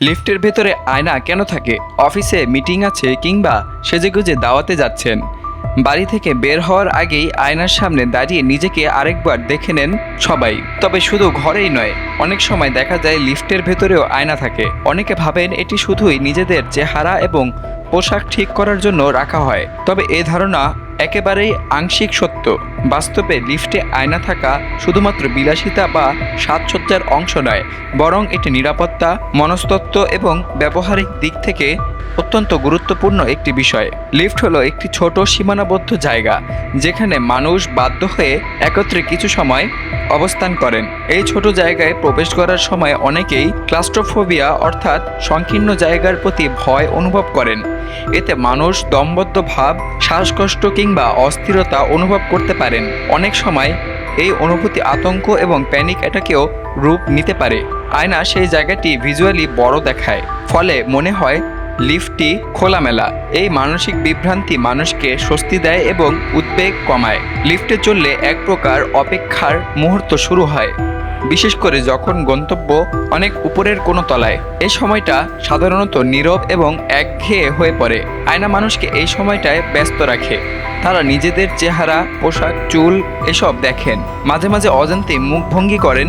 লিফটের ভেতরে আয়না কেন থাকে? অফিসে মিটিং আছে কিংবা সেজেগুজে দাওয়াতে যাচ্ছেন। বাড়ি থেকে বের হওয়ার আগেই আয়নার সামনে দাঁড়িয়ে নিজেকে আরেকবার দেখে নেন সবাই। তবে শুধু ঘরেই নয়, অনেক সময় দেখা যায় লিফটের ভেতরেও আয়না থাকে। অনেকে ভাবেন এটি শুধুই নিজেদের চেহারা এবং পোশাক ঠিক করার জন্য রাখা হয়। তবে এ ধারণা একেবারেই আংশিক সত্য। বাস্তবে লিফটে আয়না থাকা শুধুমাত্র বিলাসিতা বা সাজসজ্জার অংশ নয়, বরং এটি নিরাপত্তা, মনস্তত্ত্ব এবং ব্যবহারিক দিক থেকে অত্যন্ত গুরুত্বপূর্ণ একটি বিষয়। লিফট হলো একটি ছোট সীমানাবদ্ধ জায়গা, যেখানে মানুষ বাধ্য হয়ে একত্রে কিছু সময় অবস্থান করেন। এই ছোট জায়গায় প্রবেশ করার সময় অনেকেই ক্লাস্ট্রোফোবিয়া অর্থাৎ সংকীর্ণ জায়গার প্রতি ভয় অনুভব করেন। এতে মানুষ দমবদ্ধ ভাব, শ্বাসকষ্ট কিংবা অস্থিরতা অনুভব করতে পারেন। অনেক সময় এই অনুভূতি আতঙ্ক এবং প্যানিক অ্যাটাকেও রূপ নিতে পারে। আয়না সেই জায়গাটি ভিজুয়ালি বড় দেখায়। ফলে মনে হয় লিফটটি খোলামেলা। এই মানসিক বিভ্রান্তি মানুষকে স্বস্তি দেয় এবং উদ্বেগ কমায়। লিফটে চললে এক প্রকার অপেক্ষার মুহূর্ত শুরু হয়, বিশেষ করে যখন গন্তব্য অনেক উপরের কোনো তলায়। এই সময়টা সাধারণত নীরব এবং একঘেয়ে হয়ে পড়ে। আয়না মানুষকে এই সময়টায় ব্যস্ত রাখে। তারা নিজেদের চেহারা, পোশাক, চুল এসব দেখেন। মাঝে মাঝে অজান্তে মুখভঙ্গি করেন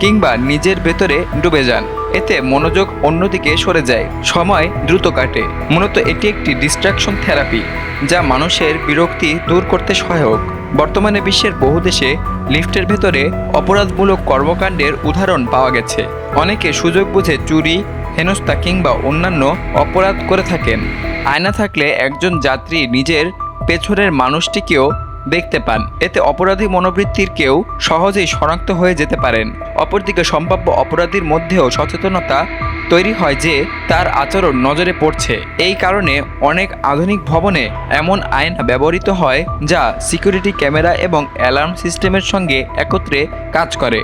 কিংবা নিজের ভেতরে ডুবে যান। এতে মনোযোগ অন্যদিকে সরে যায়, সময় দ্রুত কাটে। মূলত এটি একটি ডিস্ট্রাকশন থেরাপি যা মানুষের বিরক্তি দূর করতে সহায়ক। বর্তমানে বিশ্বের বহু দেশে লিফটের ভেতরে অপরাধমূলক কর্মকাণ্ডের উদাহরণ পাওয়া গেছে। অনেকে সুযোগ বুঝে চুরি, হেনস্থা কিংবা অন্যান্য অপরাধ করে থাকেন। আয়না থাকলে একজন যাত্রী নিজের পেছনের মানুষটিকেও দেখতে পান। এতে অপরাধী মনোবৃত্তির কেউ সহজেই শনাক্ত হয়ে যেতে পারেন। অপরদিকে সম্ভাব্য অপরাধীর মধ্যেও সচেতনতা তৈরি হয় যে তার আচরণ নজরে পড়ছে। এই কারণে অনেক আধুনিক ভবনে এমন আইন ব্যবহৃত হয় যা সিকিউরিটি ক্যামেরা এবং অ্যালার্ম সিস্টেমের সঙ্গে একত্রে কাজ করে।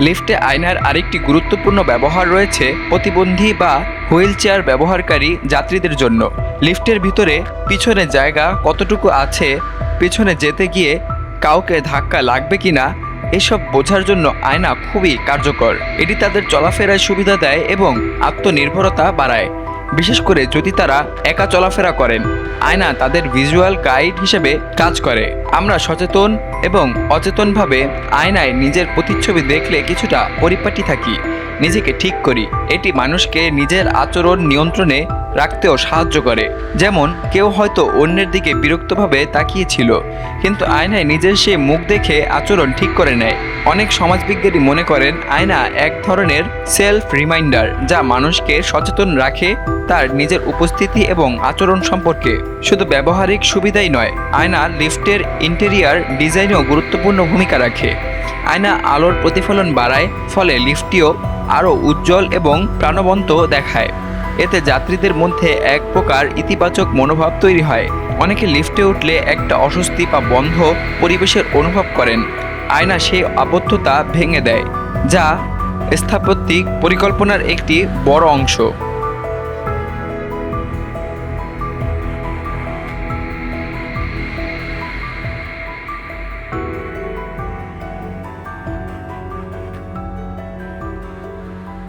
লিফটে আয়নার আরেকটি গুরুত্বপূর্ণ ব্যবহার রয়েছে প্রতিবন্ধী বা হুইল চেয়ার ব্যবহারকারী যাত্রীদের জন্য। লিফটের ভিতরে পিছনে জায়গা কতটুকু আছে পিছনে যেতে গিয়ে কাউকে ধাক্কা লাগবে কিনা, এসব বোঝার জন্য আয়না খুবই কার্যকর। এটি তাদের চলাফেরায় সুবিধা দেয় এবং আত্মনির্ভরতা বাড়ায়। বিশেষ করে যদি তারা একা চলাফেরা করেন, আয়না তাদের ভিজুয়াল গাইড হিসেবে কাজ করে। আমরা সচেতন এবং অচেতনভাবে আয়নায় নিজের প্রতিচ্ছবি দেখলে কিছুটা পরিপাটি থাকি, নিজেকে ঠিক করি। এটি মানুষকে নিজের আচরণ নিয়ন্ত্রণে রাখতেও সাহায্য করে। যেমন, কেউ হয়তো অন্যের দিকে বিরক্তভাবে তাকিয়েছিল, কিন্তু আয়নায় নিজের সে মুখ দেখে আচরণ ঠিক করে নেয়। অনেক সমাজবিজ্ঞানী মনে করেন, আয়না এক ধরনের সেলফ রিমাইন্ডার যা মানুষকে সচেতন রাখে তার নিজের উপস্থিতি এবং আচরণ সম্পর্কে। শুধু ব্যবহারিক সুবিধাই নয়, আয়না লিফটের ইন্টেরিয়ার ডিজাইনেও গুরুত্বপূর্ণ ভূমিকা রাখে। আয়না আলোর প্রতিফলন বাড়ায়, ফলে লিফটটিও আরও উজ্জ্বল এবং প্রাণবন্ত দেখায়। এতে যাত্রীদের মধ্যে এক প্রকার ইতিবাচক মনোভাব তৈরি হয়। অনেকে লিফটে উঠলে একটা অস্বস্তি বা বন্ধ পরিবেশের অনুভব করেন। আয়না সেই আবদ্ধতা ভেঙে দেয়, যা স্থাপত্যিক পরিকল্পনার একটি বড় অংশ।